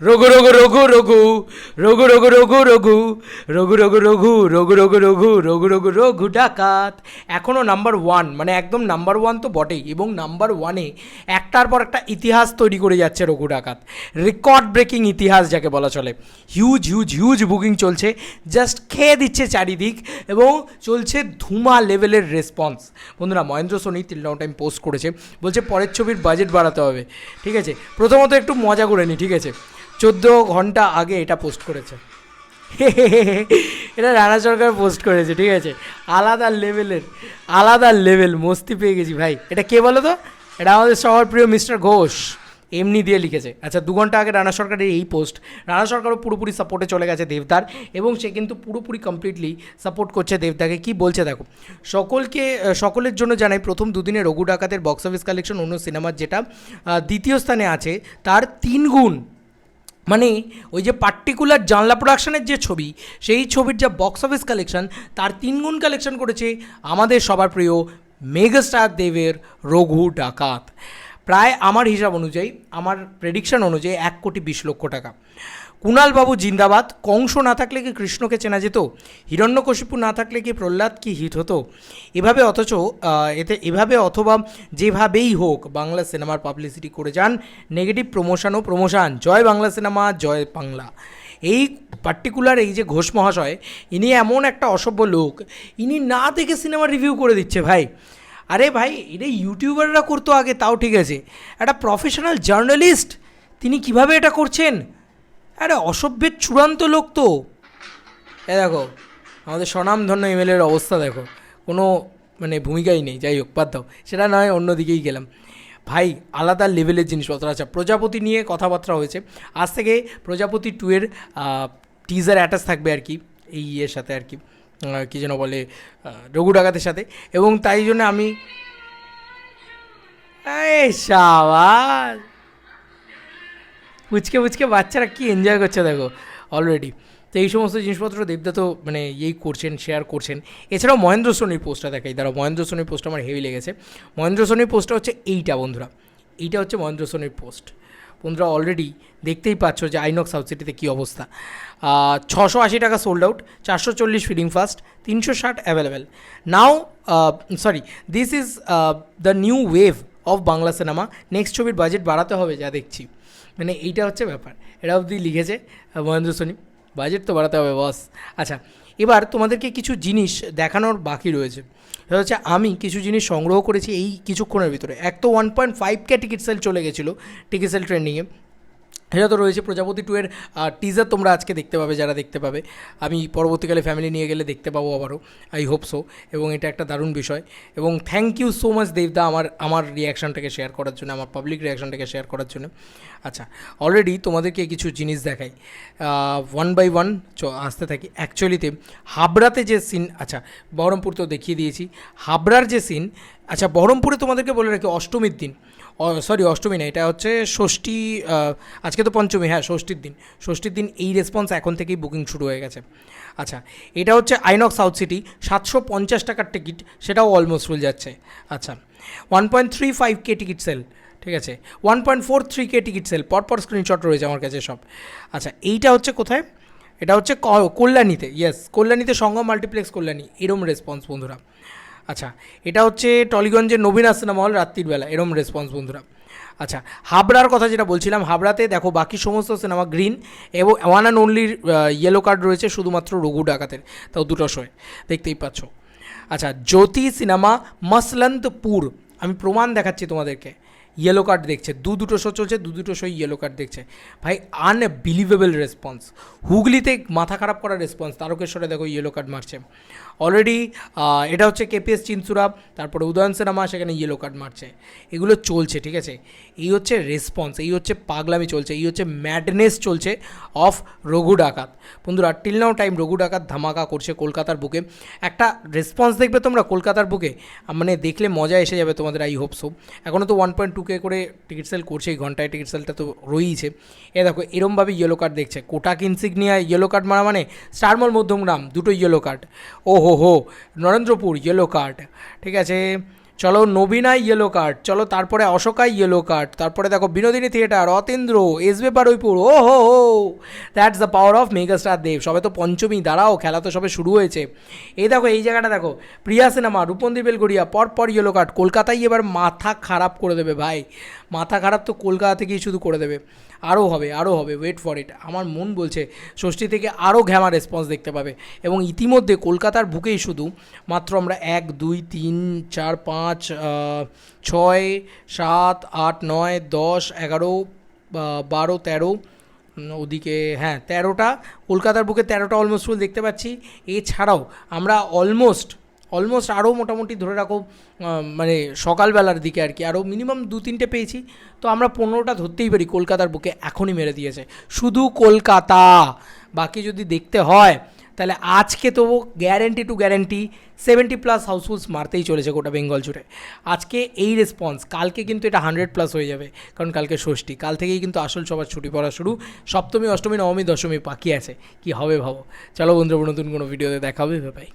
রঘু রঘু রঘু রঘু রঘু রঘু রঘু রঘু রঘু রঘু রঘু রঘু রঘু রঘু রঘু রঘু রঘু ডাকাত এখনও number one মানে একদম নাম্বার ওয়ান তো বটেই এবং নাম্বার ওয়ানে একটার পর একটা ইতিহাস তৈরি করে যাচ্ছে রঘু ডাকাত রেকর্ড ব্রেকিং ইতিহাস যাকে বলা চলে হিউজ হিউজ হিউজ বুকিং চলছে জাস্ট খেয়ে দিচ্ছে চারিদিক এবং চলছে ধুমা লেভেলের রেসপন্স বন্ধুরা মহেন্দ্র সোনি তিল নাও টাইম পোস্ট করেছে বলছে পরের ছবির বাজেট বাড়াতে হবে ঠিক আছে প্রথমত একটু মজা করে নি ঠিক আছে চোদ্দ ঘণ্টা আগে এটা পোস্ট করেছে। এটা রানা সরকার পোস্ট করেছে, ঠিক আছে? আলাদা লেভেলের আলাদা লেভেল মস্তি পেয়ে গেছি ভাই। এটা কে বলো তো? এটা আমাদের সবার প্রিয় মিস্টার ঘোষ, এমনি দিয়ে লিখেছে। আচ্ছা দু ঘণ্টা আগে রানা সরকারের এই পোস্ট রানা সরকারও পুরোপুরি সাপোর্টে চলে গেছে দেবদার, এবং সে কিন্তু পুরোপুরি কমপ্লিটলি সাপোর্ট করছে দেবদাকে। কি বলছে দেখো, সকলকে সকলের জন্য জানাই প্রথম দুদিনে রঘু ডাকাতের বক্স অফিস কালেকশন অন্য সিনেমার যেটা দ্বিতীয় স্থানে আছে, তার তিন গুণ মানে ওই যে পার্টিকুলার জানলা প্রোডাকশনের যে ছবি, সেই ছবির যা বক্স অফিস কালেকশন তার তিনগুণ কালেকশন করেছে আমাদের সবার প্রিয় মেগাস্টার দেবের রঘু ডাকাত। প্রায় আমার হিসাব অনুযায়ী, আমার প্রেডিকশন অনুযায়ী এক কোটি বিশ লক্ষ টাকা। কুণাল বাবু জিন্দাবাদ। কংস না থাকলে কি কৃষ্ণকে চেনা যেত? হিরণ্যকশিপু না থাকলে কি প্রহ্লাদ কি হিট হতো? এভাবে অথচ এতে এভাবে অথবা যেভাবেই হোক বাংলা সিনেমার পাবলিসিটি করে যান নেগেটিভ প্রমোশন ও প্রমোশন জয় বাংলা সিনেমা, জয় বাংলা। এই পার্টিকুলার এই যে ঘোষ মহাশয়, ইনি এমন একটা অসভ্য লোক, ইনি না দেখে সিনেমা রিভিউ করে দিচ্ছে ভাই। আরে ভাই এটা ইউটিউবাররা করতো আগে, তাও ঠিক আছে। একটা প্রফেশনাল জার্নালিস্ট তিনি কীভাবে এটা করছেন? আরে অসভ্যের চূড়ান্ত লোক তো। এ দেখো, আমাদের স্বনামধন্য এমএলএর অবস্থা দেখো। কোনো মানে ভূমিকাই নেই, যাই হোক, বাদ দাও। সেটা নয় অন্যদিকেই গেলাম। ভাই, আলাদা লেভেলের জিনিসপত্র আচ্ছা প্রজাপতি নিয়ে কথাবার্তা হয়েছে। আজ থেকে প্রজাপতি টু এর টিজার অ্যাটাচ থাকবে আর কি, এই ইয়ের সাথে আর কি। কী যেন বলে রঘু ডাকাতের সাথে। এবং তাই জন্য আমি এই সাবাস! পুচকে পুচকে বাচ্চারা কি এনজয় করছে দেখো অলরেডি তো এই সমস্ত জিনিসপত্র দেবদা তো মানে ইয়েই করছেন শেয়ার করছেন। এছাড়াও মহেন্দ্র সোনির পোস্টটা দেখাই, দাঁড়াও, মহেন্দ্র সোনির পোস্টটা আমার হেভি লেগেছে। মহেন্দ্র সোনির পোস্টটা হচ্ছে এইটা বন্ধুরা, এইটা হচ্ছে মহেন্দ্র সোনির পোস্ট। বন্ধুরা অলরেডি দেখতেই পাচ্ছ যে আইনক্স সাউথ সিটিতে কী অবস্থা। ছশো আশি টাকা সোল্ড আউট চারশো চল্লিশ ফিডিং ফাস্ট তিনশো ষাট available now sorry this is the new wave of Bangla cinema next ছবির বাজেট বাড়াতে হবে, যা দেখছি। মানে এইটা হচ্ছে ব্যাপার। এটা অবধি লিখেছে মহেন্দ্র সোনি। বাজেট তো বাড়াতে হবে বস আচ্ছা এবার তোমাদেরকে কিছু জিনিস দেখানোর বাকি রয়েছে। সেটা হচ্ছে আমি কিছু জিনিস সংগ্রহ করেছি এই কিছুক্ষণের ভিতরে। এক তো one point five K ticket sale চলে গেছিল টিকিট সেল ট্রেন্ডিংয়ে এটা তো রয়েছে প্রজাপতি টু এর টিজার তোমরা আজকে দেখতে পাবে, যারা দেখতে পাবে। আমি পরবর্তীকালে ফ্যামিলি নিয়ে গেলে দেখতে পাবো আবারও আই হোপ সো এবং এটা একটা দারুণ বিষয়। এবং থ্যাংক ইউ সো মাচ দেবদা আমার আমার রিয়াকশানটাকে শেয়ার করার জন্য, আমার পাবলিক রিয়াকশানটাকে শেয়ার করার জন্য। আচ্ছা অলরেডি তোমাদেরকে কিছু জিনিস দেখাই। ওয়ান বাই ওয়ান চ, আসতে থাকি। অ্যাকচুয়ালিতে হাবড়াতে যে সিন আচ্ছা বহরমপুর তো দেখিয়ে দিয়েছি। হাবড়ার যে সিন আচ্ছা বহরমপুরে তোমাদেরকে বলে রাখি, অষ্টমীর দিন। সরি অষ্টমী না, এটা হচ্ছে ষষ্ঠী আজকে তো পঞ্চমী হ্যাঁ ষষ্ঠীর দিন। ষষ্ঠীর দিন এই রেসপন্স এখন থেকেই বুকিং শুরু হয়ে গেছে। আচ্ছা এটা হচ্ছে আইনক সাউথ সিটি, সাতশো পঞ্চাশ টাকার টিকিট সেটাও অলমোস্ট ফুল যাচ্ছে। আচ্ছা one point three five K ticket sale ঠিক আছে? One point four three K ticket sale পরপর স্ক্রিনশট রয়েছে আমার কাছে সব। আচ্ছা এইটা হচ্ছে কোথায়? এটা হচ্ছে কল্যাণীতে ইয়েস কল্যাণীতে সঙ্গম মাল্টিপ্লেক্স কল্যাণী, এরম রেসপন্স বন্ধুরা। আচ্ছা এটা হচ্ছে টলিগঞ্জের নবীনা সিনেমা হল রাত্রির বেলা, এরম রেসপন্স বন্ধুরা। আচ্ছা হাবড়ার কথা যেটা বলছিলাম, হাবড়াতে দেখো বাকি সমস্ত সিনেমা গ্রিন এবং one and only yellow card রয়েছে শুধুমাত্র রঘু ডাকাতের, তাও দুটো শোয় দেখতেই পাচ্ছ। আচ্ছা জ্যোতি সিনেমা মসলন্তপুর, আমি প্রমাণ দেখাচ্ছি তোমাদেরকে। ইয়েলো কার্ড দেখছে, দু দুটো শো চলছে, দু দুটো শো ইয়েলো কার্ড দেখছে। ভাই আনবিলিভেবল রেসপন্স হুগলিতে মাথা খারাপ করার রেসপন্স তারকেশ্বরে দেখো ইয়েলো কার্ড মারছে। অলরেডি এটা হচ্ছে কেপিএস চিনসুরা তারপরে উদয়ন সিনেমা, সেখানে ইয়েলো কার্ড মারছে। এগুলো চলছে, ঠিক আছে? এই হচ্ছে রেসপন্স এই হচ্ছে পাগলামি চলছে, এই হচ্ছে ম্যাডনেস চলছে অফ রঘু ডাকাত। বন্ধুরা টিল নাও টাইম রঘু ডাকাত ধামাকা করছে কলকাতার বুকে। একটা রেসপন্স দেখবে তোমরা কলকাতার বুকে মানে দেখলে মজা এসে যাবে তোমাদের আই হোপ সো এখনও তো ওয়ান পয়েন্ট টু কে করে টিকিট সেল করছে, এই ঘন্টায় টিকিট সেলটা তো রয়েইছে। এ দেখো, এরমভাবে ইয়েলো কার্ড দেখছে। কোটাক ইনসিগনিয়া ইয়েলো কার্ড মারা মানে স্টারমল মধ্যমগ্রাম দুটো ইয়েলো কার্ড ও হো হো নরেন্দ্রপুর ইয়েলো কার্ড ঠিক আছে? চলো নবীনায় ইয়েলো কার্ড চলো তারপরে অশোকায় ইয়েলো কার্ড তারপরে দেখো বিনোদিনী থিয়েটার অতেন্দ্র এস এসবে বারুইপুর ও হো হো that's the power of megastar Dev, সবে তো পঞ্চমী, দাঁড়াও, খেলা তো সবে শুরু হয়েছে। এই দেখো, এই জায়গাটা দেখো, প্রিয়া সিনেমা রূপন্দি বেলগড়িয়া পর পর ইয়েলো কার্ড কলকাতায় এবার মাথা খারাপ করে দেবে ভাই, মাথা খারাপ তো কলকাতা থেকেই শুধু করে দেবে। আরও হবে আরও হবে ওয়েট ফর ইট আমার মন বলছে ষষ্ঠী থেকে আরও ঘ্যামা রেসপন্স দেখতে পাবে। এবং ইতিমধ্যে কলকাতার বুকেই শুধু মাত্র আমরা এক, দুই, তিন, চার, পাঁচ ছয়, সাত, আট, নয়, দশ, এগারো বারো, তেরো ওদিকে হ্যাঁ তেরোটা, কলকাতার বুকে তেরোটা অলমোস্ট ফুল দেখতে পাচ্ছি। এছাড়াও আমরা অলমোস্ট অলমোস্ট আরও মোটামুটি ধরে রাখো মানে সকালবেলার দিকে আর কি। আরও মিনিমাম দু তিনটে পেয়েছি। তো আমরা পনেরোটা ধরতেই পারি কলকাতার বুকে, এখনই মেরে দিয়েছে। শুধু কলকাতা, বাকি যদি দেখতে হয়, তাহলে আজকে তো guarantee two guarantee seventy plus housefulls মারতেই চলেছে গোটা বেঙ্গল জুড়ে। আজকে এই রেসপন্স কালকে কিন্তু এটা হান্ড্রেড প্লাস হয়ে যাবে, কারণ কালকে ষষ্ঠী। কাল থেকেই কিন্তু আসল সবার ছুটি পড়া শুরু। সপ্তমী, অষ্টমী, নবমী, দশমী বাকি আছে। কি হবে ভাবো? চলো বন্ধুরা, নতুন কোনো ভিডিওতে দেখা হবে ভাই